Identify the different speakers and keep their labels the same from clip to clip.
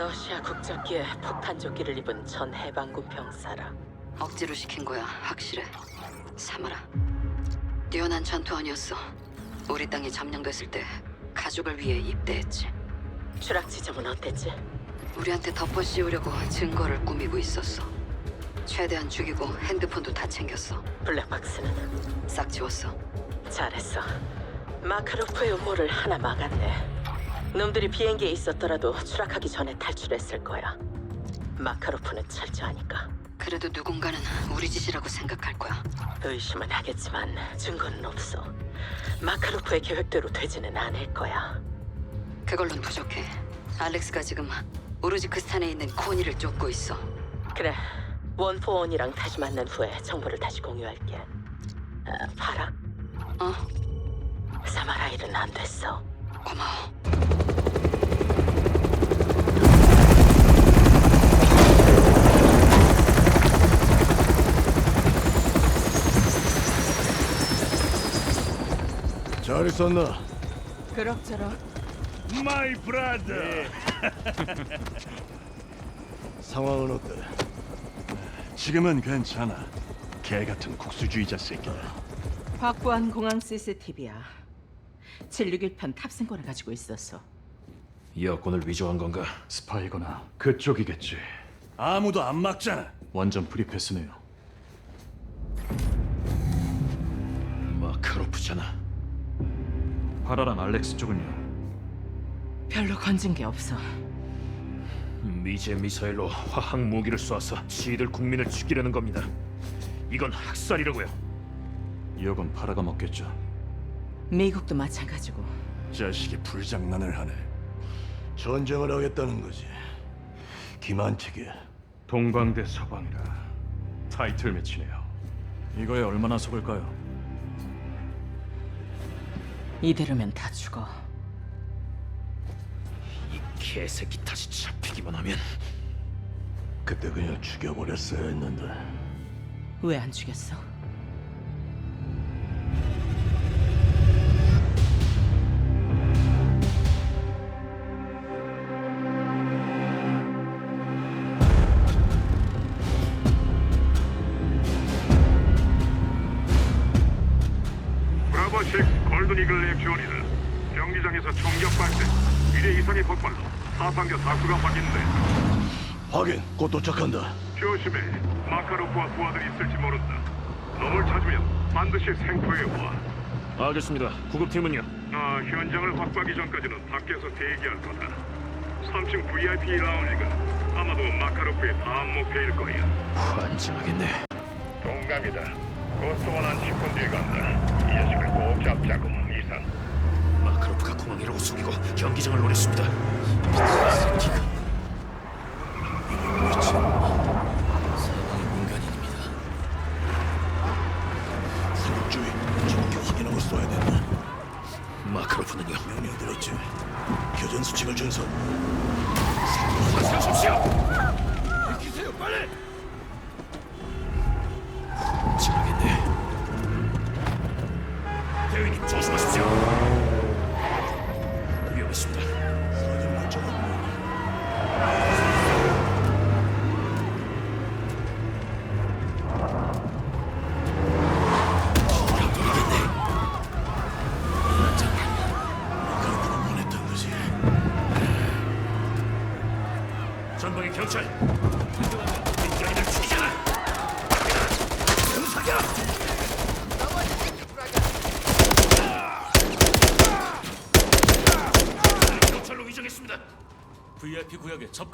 Speaker 1: 러시아 국적기에 폭탄 조끼를 입은 전 해방군 병사라.
Speaker 2: 억지로 시킨 거야, 확실해. 사마라. 뛰어난 전투원이었어. 우리 땅이 점령됐을 때 가족을 위해 입대했지.
Speaker 1: 추락 지점은 어땠지?
Speaker 2: 우리한테 덮어 씌우려고 증거를 꾸미고 있었어. 최대한 죽이고 핸드폰도 다 챙겼어.
Speaker 1: 블랙박스는
Speaker 2: 싹 지웠어.
Speaker 1: 잘했어. 마카로프의 음모를 하나 막았네. 놈들이 비행기에 있었더라도 추락하기 전에 탈출했을 거야. 마카로프는 철저하니까
Speaker 2: 그래도 누군가는 우리 짓이라고 생각할 거야.
Speaker 1: 의심은 하겠지만 증거는 없어. 마카로프의 계획대로 되지는 않을 거야.
Speaker 2: 그걸론 부족해. 알렉스가 지금 우르지크스탄에 있는 코니를 쫓고 있어.
Speaker 1: 그래, 원포원이랑 다시 만난 후에 정보를 다시 공유할게. 아, 봐라,
Speaker 2: 어?
Speaker 1: 사마라 일은 안 됐어.
Speaker 2: 고마워.
Speaker 3: 잘 있었나?
Speaker 1: 그럭저럭.
Speaker 4: 마이 브라더.
Speaker 3: 상황은 어때?
Speaker 4: 지금은 괜찮아. 개 같은 국수주의자 새끼야.
Speaker 1: 확보한 공항 CCTV야. 761편 탑승권을 가지고 있었어.
Speaker 5: 여권을 위조한 건가?
Speaker 6: 스파이거나 그쪽이겠지.
Speaker 4: 아무도 안 막잖아.
Speaker 6: 완전 프리패스네요.
Speaker 5: 마카로프잖아.
Speaker 6: 파라랑 알렉스 쪽은요.
Speaker 1: 별로 건진 게 없어.
Speaker 5: 미제 미사일로 화학 무기를 쏘아서 지들 국민을 죽이려는 겁니다. 이건 학살이라고요.
Speaker 6: 이억은 파라가 먹겠죠.
Speaker 1: 미국도 마찬가지고.
Speaker 4: 자식이 불장난을 하네.
Speaker 3: 전쟁을 하겠다는 거지. 기만치게.
Speaker 6: 동방대 서방이라 타이틀 매치네요. 이거에 얼마나 속을까요?
Speaker 1: 이대로면 다 죽어.
Speaker 5: 이 개새끼 다시 잡히기만 하면
Speaker 3: 그때 그냥 죽여버렸어야 했는데.
Speaker 1: 왜 안 죽였어?
Speaker 7: 경기장에서 총격 발생. 1회 이상의 폭발로 사상자 사수가 확인돼.
Speaker 3: 확인. 곧 도착한다.
Speaker 7: 조심해. 마카로프와 부하들이 있을지 모른다. 놈을 찾으면 반드시 생포해 와.
Speaker 5: 알겠습니다. 구급팀은요?
Speaker 7: 아, 현장을 확보하기 전까지는 밖에서 대기할 거다. 3층 VIP 라운지가 아마도 마카로프의 다음 목표일 거야.
Speaker 5: 환장하겠네.
Speaker 7: 동감이다. 고스트원 한 10분 뒤에 간다. 이 자식을 꼭 잡자고, 이상.
Speaker 5: 마카로프가 공항이라고 속이고 경기장을 노렸습니다.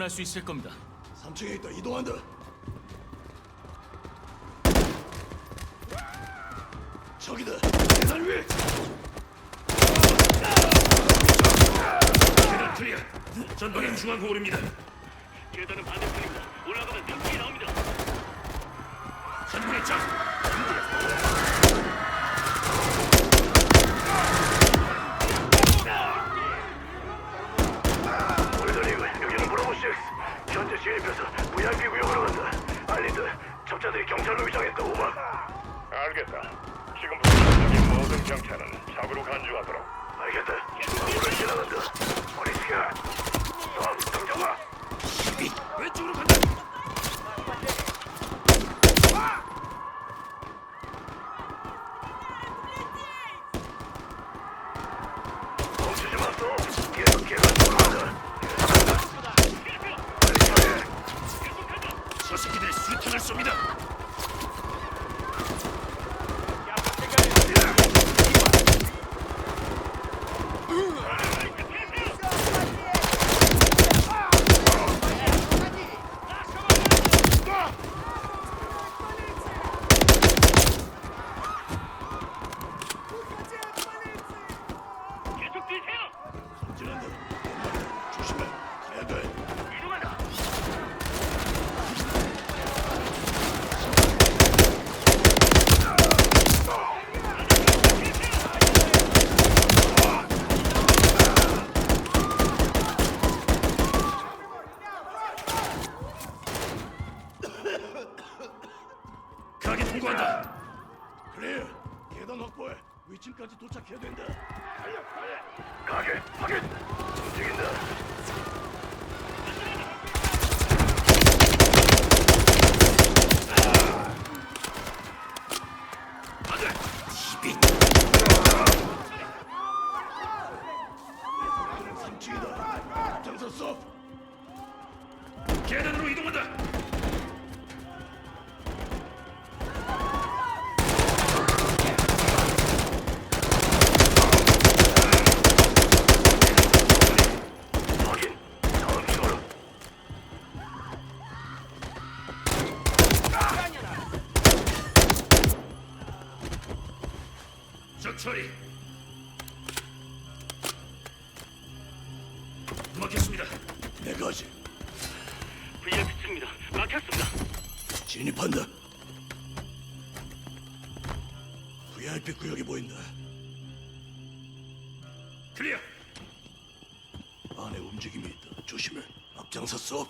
Speaker 6: 접근할 수 있을 겁니다.
Speaker 3: 3층에 있다. 이동한다. 저기다. 계단 위에.
Speaker 5: 계단 클리어. 전방엔 중앙 고울입니다.
Speaker 7: 계단은 반대편입니다. 올라가면 명령이 나옵니다.
Speaker 5: 전방에 적.
Speaker 7: 올드리그 여기는 브라보 6 현재 진입해서 VIP 구역으로 간다. 알린드 접자들이 경찰로 위장했다 오버 알겠다. 지금부터 전적인 모든 경찰은 잡으로 간주하도록 알겠다 중앙으로 지나간다 머리스가 너 당장 와 멈추지 마소. 계속 계속 돌아간다.
Speaker 3: 저 새끼들이 수류탄을 쏩니다.
Speaker 7: 계속 뛰세요.
Speaker 3: 진한다. 조심해. 가야 돼.
Speaker 7: 이동한다.
Speaker 3: 통과한다. 그래. 계단 확보해. 위층까지 도착해야 된다.
Speaker 7: 가게, 확인. 움직인다. VIP
Speaker 3: 구역이 보인다.
Speaker 7: 클리어.
Speaker 3: 안에 움직임이 있다. 조심해. 앞장서 쏘.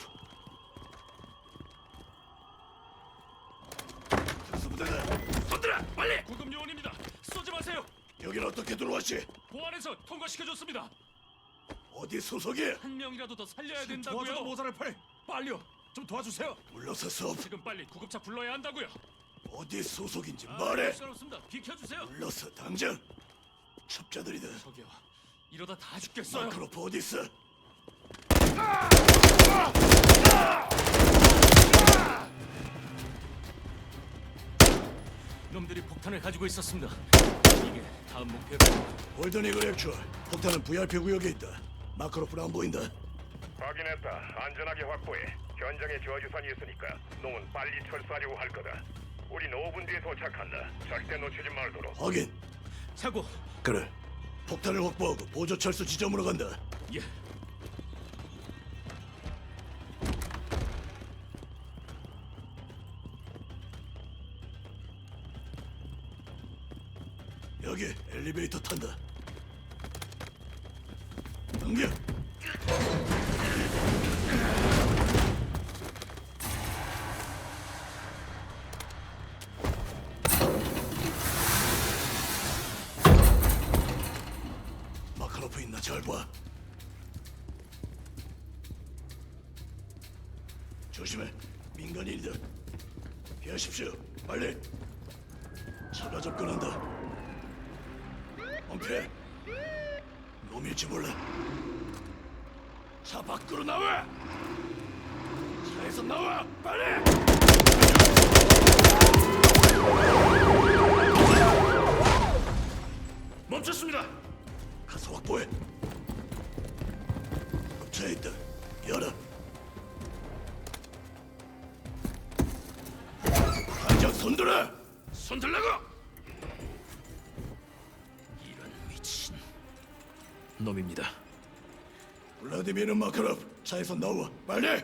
Speaker 3: 특수부대다.
Speaker 7: 손들어, 빨리.
Speaker 6: 구급 요원입니다. 쏘지 마세요.
Speaker 3: 여긴 어떻게 들어왔지?
Speaker 6: 보안에서 통과시켜줬습니다.
Speaker 3: 어디 소속이야?
Speaker 6: 한 명이라도 더 살려야 된다고요.
Speaker 4: 모자랄 뻔. 빨리요. 좀 도와주세요.
Speaker 3: 물러서 쏘.
Speaker 6: 지금 빨리 구급차 불러야 한다고요.
Speaker 3: 어디 소속인지
Speaker 6: 아,
Speaker 3: 말해.
Speaker 6: 없습니다. 비켜주세요.
Speaker 3: 물러서 당장. 첩자들이다.
Speaker 6: 저기요. 이러다 다 죽겠어요.
Speaker 3: 마크로프 어디 있어?
Speaker 6: 놈들이 폭탄을 가지고 있었습니다. 이게 다음 목표로
Speaker 3: 골든 이글 액츄얼. 폭탄은 VIP 구역에 있다. 마크로프는 안 보인다.
Speaker 7: 확인했다. 안전하게 확보해. 현장에 저주선이 있으니까 놈은 빨리 철수하려고 할 거다. 우린 5분 뒤에 도착한다. 절대 놓치지 말도록.
Speaker 3: 확인.
Speaker 6: 사고.
Speaker 3: 그래. 폭탄을 확보하고 보조 철수 지점으로 간다.
Speaker 6: 예.
Speaker 3: 여기 엘리베이터 탄다. 넘겨. 조심해. 민간인이다. 피하십시오. 빨리. 차가 접근한다. 엄폐 놈일지 몰라 차 밖으로 나와 차에서 나와 빨리
Speaker 7: 멈췄습니다.
Speaker 3: 가서 확보해 차에 있다 열어 손들어
Speaker 7: 손들라고.
Speaker 6: 이런 미친 놈입니다.
Speaker 3: 블라디미르 마카로프 차에서 나와 빨리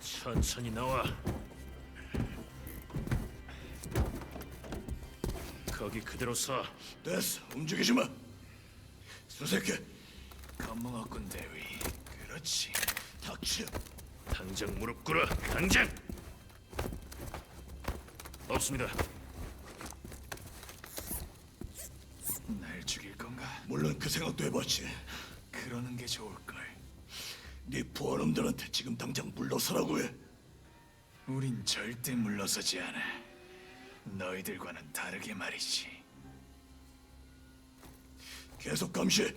Speaker 6: 천천히 나와. 거기 그대로 서.
Speaker 3: 됐어 움직이지 마 수색해
Speaker 6: 감몽학군 대위.
Speaker 3: 그렇지 닥쳐
Speaker 6: 당장 무릎 꿇어. 당장. 없습니다.
Speaker 8: 날 죽일 건가?
Speaker 3: 물론 그 생각도 해봤지
Speaker 8: 그러는 게 좋을걸.
Speaker 3: 네 부하놈들한테 지금 당장 물러서라고 해
Speaker 8: 우린 절대 물러서지 않아. 너희들과는 다르게 말이지.
Speaker 3: 계속 감시해.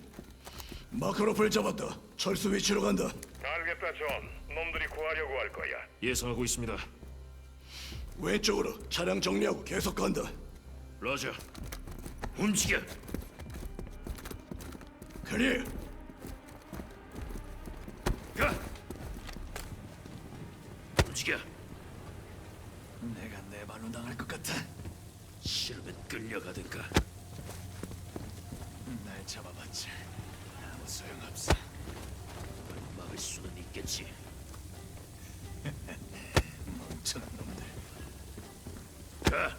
Speaker 3: 마카로프를 잡았다. 철수 위치로 간다.
Speaker 7: 알겠다, 존. 놈들이 구하려고 할 거야.
Speaker 5: 예상하고 있습니다.
Speaker 3: 왼쪽으로 차량 정리하고 계속 간다.
Speaker 5: 러저. 움직여.
Speaker 3: 클리어.
Speaker 5: 가. 움직여.
Speaker 8: 내가 내 발로 당할 것 같아.
Speaker 5: 싫으면 끌려가든가.
Speaker 8: 날 잡아봤자 아무 소용없어.
Speaker 5: 막을 수는 있겠지.
Speaker 8: 멍청한 놈들.
Speaker 5: 가.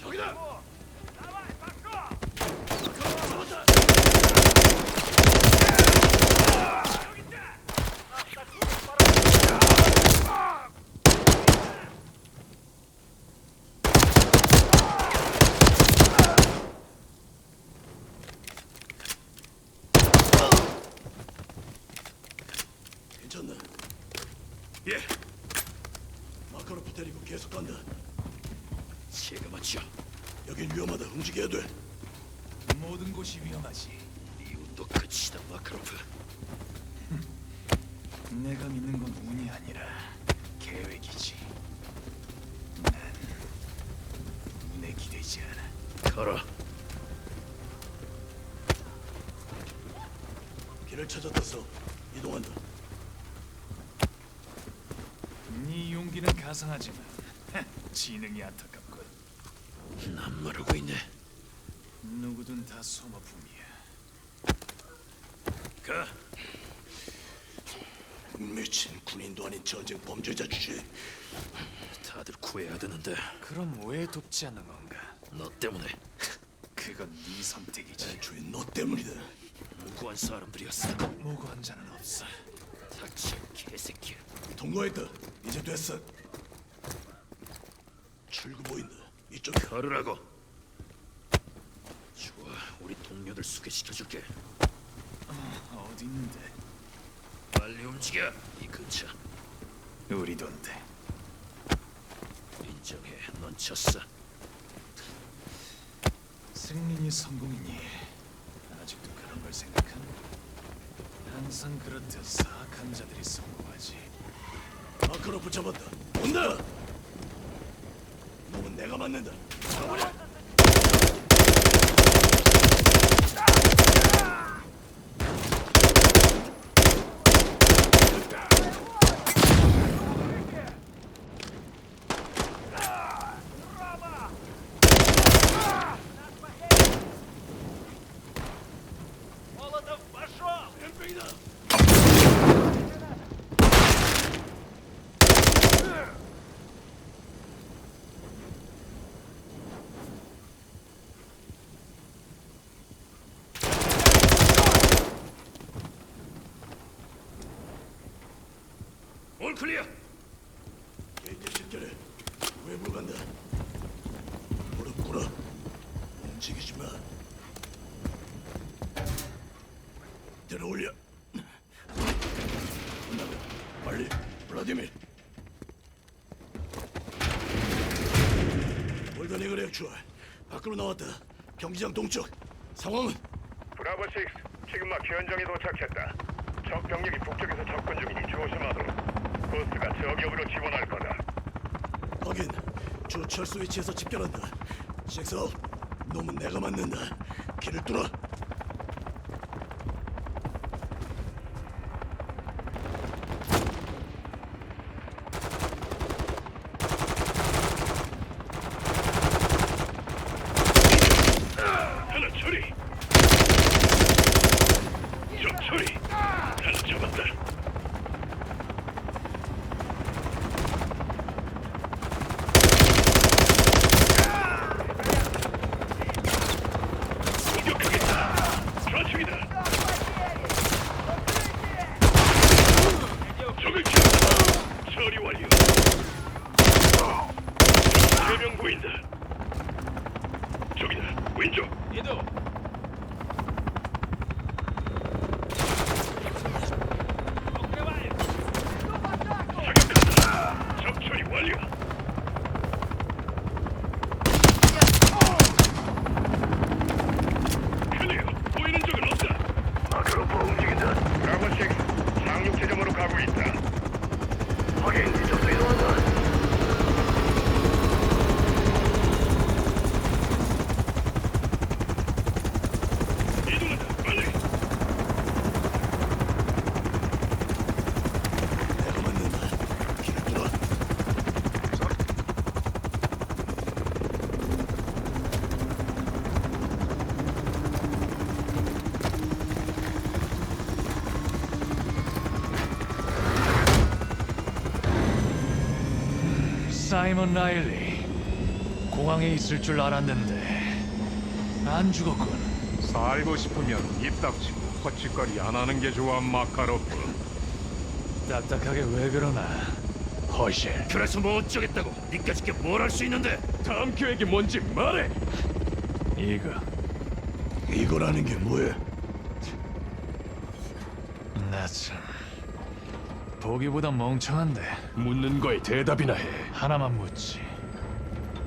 Speaker 3: 저기다. 괜찮나?
Speaker 5: 예.
Speaker 3: 마카로프 데리고 계속 간다.
Speaker 5: 제가 맞죠.
Speaker 3: 여긴 위험하다. 움직여야 돼.
Speaker 8: 모든 곳이 위험하지.
Speaker 5: 이웃도 끝이다, 마카로프.
Speaker 8: 내가 믿는 건 운이 아니라 계획이지. 난 운에 기대지 않아.
Speaker 5: 가라.
Speaker 3: 길을 찾았다, 서. 이동한다.
Speaker 8: 네 용기는 가상하지만 지능이 안타깝군.
Speaker 5: 남말하고 있네.
Speaker 8: 누구든 다 소모품이야.
Speaker 5: 가.
Speaker 3: 미친 군인도 아닌 전쟁 범죄자 주제.
Speaker 5: 다들 구해야 되는데
Speaker 8: 그럼 왜 돕지 않는 건가?
Speaker 5: 너 때문에
Speaker 8: 그건 네 선택이지.
Speaker 3: 애초에 너 때문이다.
Speaker 5: 무고한 사람들이었어.
Speaker 8: 무고한 자는 없어.
Speaker 5: 닥쳐, 개새끼.
Speaker 3: 통과했다. 이제 됐어. 출구 보인다. 이쪽.
Speaker 5: 걸으라고. 좋아, 우리 동료들 소개시켜줄게.
Speaker 8: 어디 있는데?
Speaker 5: 빨리 움직여. 이 근처.
Speaker 8: 우리 돈데.
Speaker 5: 인정해, 넌 졌어.
Speaker 8: 승린이 성공이니 아직도 그런 걸 생각하나? 항상 그렇듯 사악한 자들이 성공하지.
Speaker 3: 마카로프 잡았다. 온다. 놈은 내가 맞는다. 잡아라.
Speaker 5: 클리어.
Speaker 3: 이제 실결해. 외부로 간다. 무릎 꿇어. 움직이지 마. 들어올려. 빨리. 블라디밀. 볼더닝을 액추얼. 밖으로 나왔다. 경기장 동쪽. 상황은?
Speaker 7: 브라보 6, 지금 막 현장에 도착했다. 적 병력이 북쪽에서 접근 중이니 조심하도록. 고스가 저격으로 지원할 거다.
Speaker 3: 확인. 주 철수 위치에서 집결한다. 식사업. 놈은 내가 맞는다. 길을 뚫어.
Speaker 7: 하나 처리. 적 처리. 하나 잡았다. 공격하겠다. 좌측이다. 적을 잡았다. 처리 완료. 세명 보인다. 저기다. 왼쪽.
Speaker 6: 얘도
Speaker 7: 사격한다. 적 처리 완료.
Speaker 8: 사이먼 라일리 공항에 있을 줄 알았는데 안 죽었군.
Speaker 7: 살고 싶으면 입 닥치고 헛짓거리 안 하는 게 좋아 마카로프.
Speaker 8: 딱딱하게 왜 그러나? 허실.
Speaker 5: 그래서 뭐 어쩌겠다고? 니까지 게뭘 할 수 있는데?
Speaker 7: 다음 계획이 뭔지 말해.
Speaker 8: 이거
Speaker 3: 이거라는 게 뭐야?
Speaker 8: 나참 보기보다 멍청한데
Speaker 7: 묻는 거에 대답이나 해.
Speaker 8: 하나만 묻지.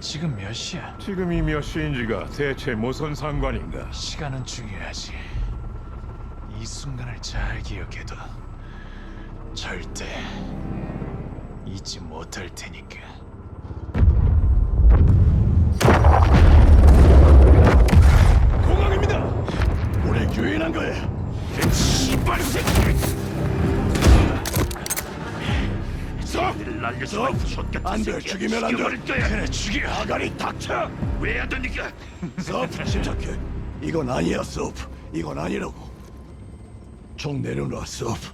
Speaker 8: 지금 몇 시야?
Speaker 7: 지금이 몇 시인지가 대체 무슨 상관인가?
Speaker 8: 시간은 중요하지. 이 순간을 잘 기억해둬. 절대 잊지 못할 테니까.
Speaker 3: 공항입니다. 우리 유인한 거야.
Speaker 5: 씨발 새끼! 를 날려서 젖같은
Speaker 3: 안 돼,
Speaker 5: 새끼야.
Speaker 3: 죽이면 안 돼.
Speaker 5: 죽여버릴 거야. 그래 죽여.
Speaker 3: 아가리 닥쳐.
Speaker 5: 왜 안 됩니까?
Speaker 3: 서프 침착해. 이건 아니야, 서프. 이건 아니라고. 총 내려놔, 서프.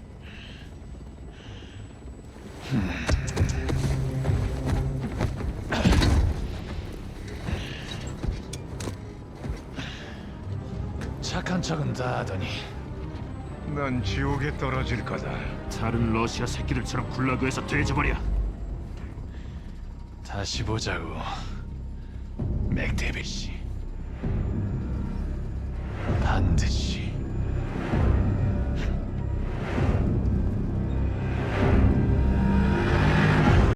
Speaker 8: 착한 척은 다 하더니
Speaker 7: 난 지옥에 떨어질 거다.
Speaker 5: 다른 러시아 새끼들처럼 굴라그에서 돼져버려.
Speaker 8: 다시 보자고. 맥데빌 씨.